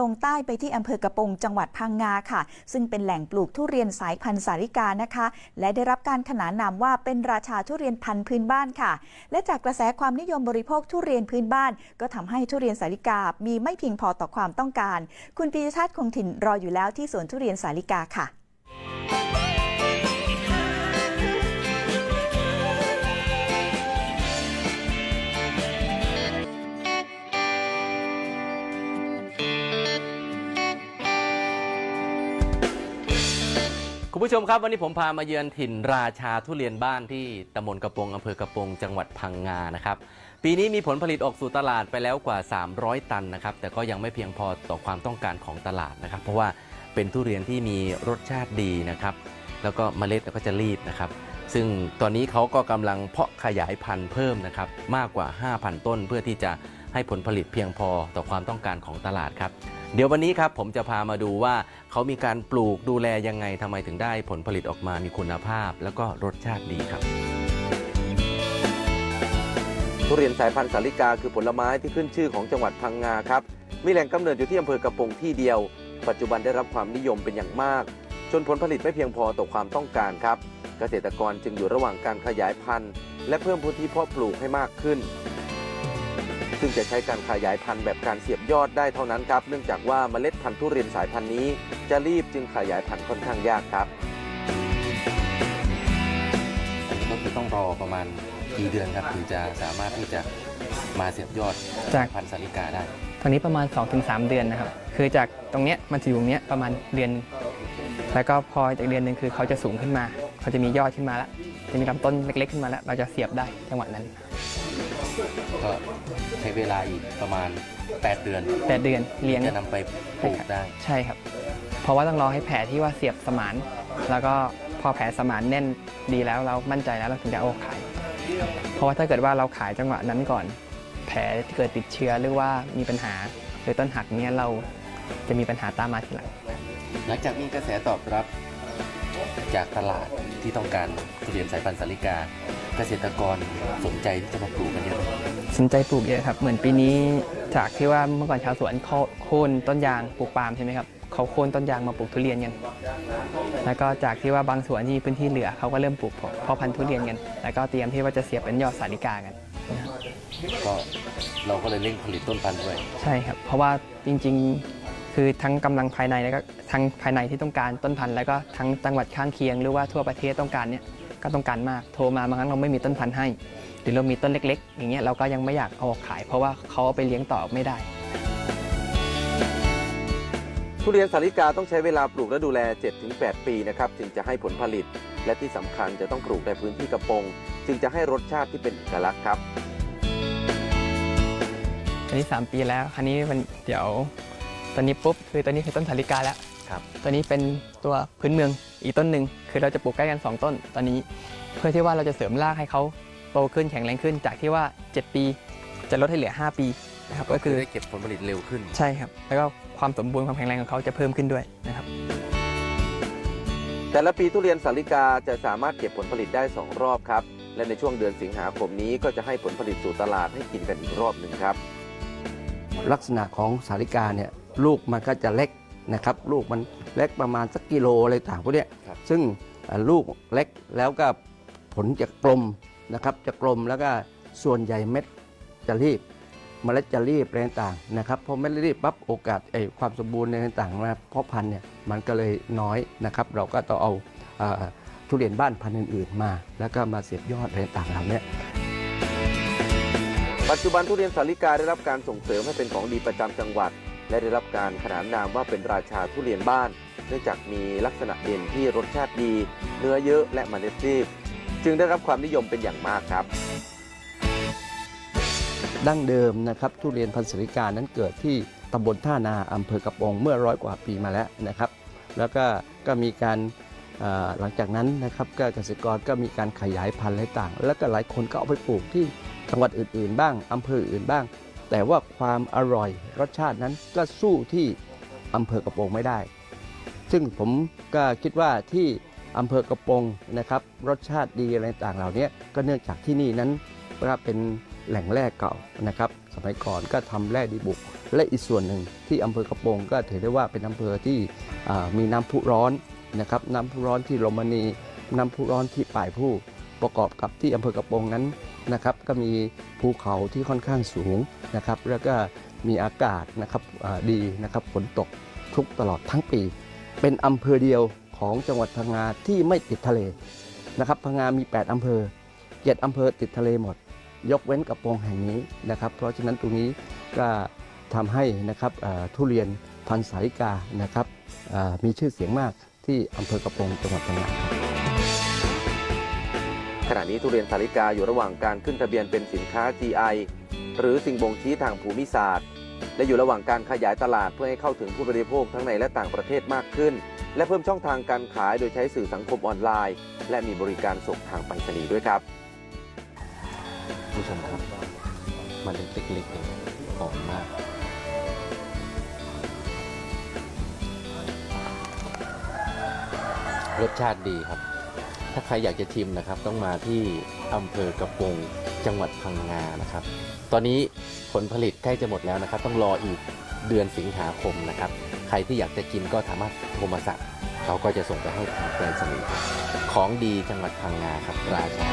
ลงใต้ไปที่อำเภอกระโปงจังหวัดพังงาค่ะ ซึ่งเป็นแหล่งปลูกทุเรียนสายพันธุ์สาริกานะคะ และได้รับการขนานนามว่าเป็นราชาทุเรียนพันธุ์พื้นบ้านค่ะ และจากกระแสความนิยมบริโภคทุเรียนพื้นบ้าน ก็ทำให้ทุเรียนสาริกา มีไม่เพียงพอต่อความต้องการ คุณปีชาติคงถิ่นรออยู่แล้วที่สวนทุเรียนสาริกาค่ะ ผู้ชมครับวันนี้ผมพามาเยือนถิ่นราชาทุเรียนบ้านที่ตำบลกระโปงอำเภอกระโปงจังหวัดพังงานะครับปีนี้มีผลผลิตออกสู่ตลาดไปแล้วกว่า 300 ตันนะครับแต่ก็ยังไม่เพียงพอต่อความต้องการของตลาดนะครับ เพราะว่าเป็นทุเรียนที่มีรสชาติดีนะครับ แล้วก็เมล็ดก็จะรีบนะครับ ซึ่งตอนนี้เขาก็กำลังเพาะขยายพันธุ์เพิ่มนะครับมากกว่า 5,000 ต้นเพื่อที่จะให้ผลผลิตเพียงพอต่อความต้องการของตลาดครับ เดี๋ยววันนี้ครับผมจะพามาดูว่าเขามีการปลูกดูแลยังไงทำไมถึงได้ผลผลิตออกมามีคุณภาพ แล้วก็รสชาติดีครับ ทุเรียนสายพันธุ์สาลิกาคือผลไม้ที่ขึ้นชื่อของจังหวัดพังงาครับ มีแหล่งกำเนิดอยู่ที่อำเภอกระโปงที่เดียว ปัจจุบันได้รับความนิยมเป็นอย่างมาก จนผลผลิตไม่เพียงพอต่อความต้องการครับ เกษตรกรจึงอยู่ระหว่างการขยายพันธุ์ และเพิ่มพื้นที่เพาะปลูกให้มากขึ้น ซึ่งจะใช้การขยายพันธุ์แบบการเสียบยอดได้เท่านั้นครับ เนื่องจากว่าเมล็ดพันธุ์ทุเรียนสายพันธุ์นี้ จะรีบจึงขยายพันธุ์ค่อนข้างยากครับก็คือต้องรอประมาณกี่เดือนครับถึงจะสามารถที่จะมาเสียบยอดจากพันธุ์สาลิกาได้ ตอนนี้ประมาณ 2-3 เดือนนะครับ คือจากตรงเนี้ยมันจะอยู่ตรงเนี้ยประมาณเดือน แล้วก็พอจากเดือนหนึ่งคือเขาจะสูงขึ้นมา เขาจะมียอดขึ้นมาแล้ว จะมีลำต้นเล็กๆขึ้นมาแล้ว เราจะเสียบได้จังหวะนั้น ก็ใช้เวลาอีกประมาณ 8 เดือน8เดือนเลี้ยง จะนำไปปลูกได้ ใช่ครับ เพราะว่าต้องรอให้แผลที่ว่าเสียบสมาน แล้วก็พอแผลสมานแน่นดีแล้วเรามั่นใจแล้วเราถึงจะเอาออกขาย เพราะว่าถ้าเกิดว่าเราขายจังหวะนั้นก่อน แผลเกิดติดเชื้อหรือว่ามีปัญหาหรือต้นหักเนี่ยเราจะมีปัญหาตามมาทีหลัง หลังจากมีกระแสตอบรับจากตลาดที่ต้องการทุเรียนสายพันธุ์สาลิกา เกษตรกรสนใจที่จะมาปลูกกันเยอะไหมสนใจปลูกเยอะครับ เหมือนปีนี้จากที่ว่าเมื่อก่อนชาวสวนเขาโค่นต้นยางปลูกปาล์มใช่ไหมครับเขาโค่นต้นยางมาปลูกทุเรียนกัน แล้วก็จากที่ว่าบางสวนที่พื้นที่เหลือเขาก็เริ่มปลูกเพาะพันธุ์ทุเรียนกัน แล้วก็เตรียมที่ว่าจะเสียบเป็นยอดสาลิกากัน ก็เราก็เลยเร่งผลิตต้นพันธุ์ด้วย ใช่ครับ เพราะว่าจริงๆ คือทั้งกำลังภายในแล้วก็ทั้งภายในที่ต้องการต้นพันธุ์แล้วก็ทั้งจังหวัดข้างเคียงหรือว่าทั่วประเทศต้องการเนี่ย ก็ต้องการมาก โทรมาบางครั้งเราไม่มีต้นพันธุ์ให้ หรือเรามีต้นเล็ก ๆ อย่างเงี้ยเราก็ยังไม่อยากเอาออกขาย เพราะว่าเขาเอาไปเลี้ยงต่อไม่ได้ ทุเรียนสาลิกาต้องใช้เวลาปลูกและดูแล 7-8 ปีนะครับจึงจะให้ผลผลิต และที่สำคัญจะต้องปลูกในพื้นที่กระโปงจึงจะให้รสชาติที่เป็นเอกลักษณ์ครับ อันนี้ 3 ปีแล้วคราวนี้มันเดี๋ยวตอนนี้ปุ๊บคือตอนนี้คือต้นสาลิกาแล้วครับ ตัวนี้เป็นตัวพื้นเมือง อีกต้นหนึ่งคือเราจะปลูกใกล้กัน 2 ต้นตอนนี้ เพื่อที่ว่าเราจะเสริมรากให้เขาโตขึ้นแข็งแรงขึ้น จากที่ว่า 7 ปี จะลดให้เหลือ 5 ปีนะครับก็คือได้เก็บผลผลิตเร็วขึ้น ใช่ครับ แล้วก็ความสมบูรณ์ความแข็งแรงของเขาจะเพิ่มขึ้นด้วยนะครับ แต่ละปีทุเรียนสาลิกาจะสามารถเก็บผลผลิตได้ 2 รอบครับ และในช่วงเดือนสิงหาคมนี้ก็จะให้ผลผลิตสู่ตลาดให้กินกันอีกรอบหนึ่งครับ ลักษณะของสาลิกาเนี่ยลูกมันก็จะเล็ก นะครับลูกมันเล็กประมาณสักกิโลอะไรต่างพวกเนี้ยครับซึ่งเอ่อลูกเล็กแล้วก็ผลจะกลมนะครับจะกลมแล้วก็ส่วนใหญ่เม็ดจะรีบเมล็ดจะรีบอะไรต่างๆนะครับพอเม็ดรีบปั๊บโอกาสไอ้ความสมบูรณ์ในต่างๆมาเพาะพันธุ์เนี่ยมันก็เลยน้อยนะครับ เราก็ต้องเอาเอ่อทุเรียนบ้านพันธุ์อื่นๆมา แล้วก็มาเสียบยอดอะไรต่างๆเหล่านี้ปัจจุบันทุเรียนสาลิกาได้รับการส่งเสริมให้เป็นของดีประจำจังหวัด และได้รับการขนานนามว่าเป็นราชาทุเรียนบ้าน เนื่องจากมีลักษณะเด่นที่รสชาติดี เนื้อเยอะและเมล็ดรีบจึงได้รับความนิยมเป็นอย่างมากครับ ดั้งเดิมนะครับทุเรียนพันธุ์สาริกานั้นเกิดที่ตำบลท่านาอำเภอกระปงเมื่อร้อยกว่าปีมาแล้วนะครับ แล้วก็ก็มีการหลังจากนั้นนะครับก็เกษตรกรก็มีการขยายพันธุ์อะไรต่าง แล้วก็หลายคนก็เอาไปปลูกที่จังหวัดอื่น ๆ บ้างอำเภออื่นบ้าง แต่ว่าความอร่อยรสชาตินั้นก็สู้ที่อำเภอกระโปงไม่ได้ ซึ่งผมก็คิดว่าที่อำเภอกระโปงนะครับ รสชาติดีอะไรต่างเหล่านี้ก็เนื่องจากที่นี่นั้นเป็นแหล่งแร่เก่านะครับ สมัยก่อนก็ทำแร่ดีบุก และอีกส่วนหนึ่งที่อำเภอกระโปรงก็ถือได้ว่าเป็นอำเภอที่มีน้ำพุร้อนนะครับ น้ำพุร้อนที่ลมณีน้ำพุร้อนที่ป่ายผู้ประกอบกับที่อำเภอกระโปรงนั้น นะครับก็มีภูเขาที่ค่อนข้างสูงนะครับแล้วก็มีอากาศนะครับดีนะครับฝนตกชุกตลอดทั้งปี เป็นอำเภอเดียวของจังหวัดพังงาที่ไม่ติดทะเลนะครับพังงามี 8 อำเภอ 7 อำเภอติดทะเลหมด ยกเว้นกระโปรงแห่งนี้นะครับ เพราะฉะนั้นตรงนี้ก็ทำให้นะครับทุเรียนพันธุ์สาลิกานะครับมีชื่อเสียงมากที่อำเภอกระโปรงจังหวัดพังงาครับ ขณะนี้ทุเรียนสาลิกาอยู่ระหว่างการขึ้นทะเบียนเป็นสินค้า GI หรือสิ่งบ่งชี้ทางภูมิศาสตร์ และอยู่ระหว่างการขยายตลาดเพื่อให้เข้าถึงผู้บริโภคทั้งในและต่างประเทศมากขึ้น และเพิ่มช่องทางการขายโดยใช้สื่อสังคมออนไลน์ และมีบริการส่งทางไปรษณีย์ด้วยครับผู้ชมครับมันเล็กๆเองหอมมากรสชาติดีครับ ถ้าใครอยากจะชิมนะครับ ต้องมาที่อำเภอกระโปงจังหวัดพังงานะครับ ตอนนี้ผลผลิตใกล้จะหมดแล้วนะครับ ต้องรออีกเดือนสิงหาคมนะครับ ใครที่อยากจะกินก็สามารถโทรมาสั่งเขาก็จะส่งไปให้ทางไปรษณีย์ของดีจังหวัดพังงาครับราชา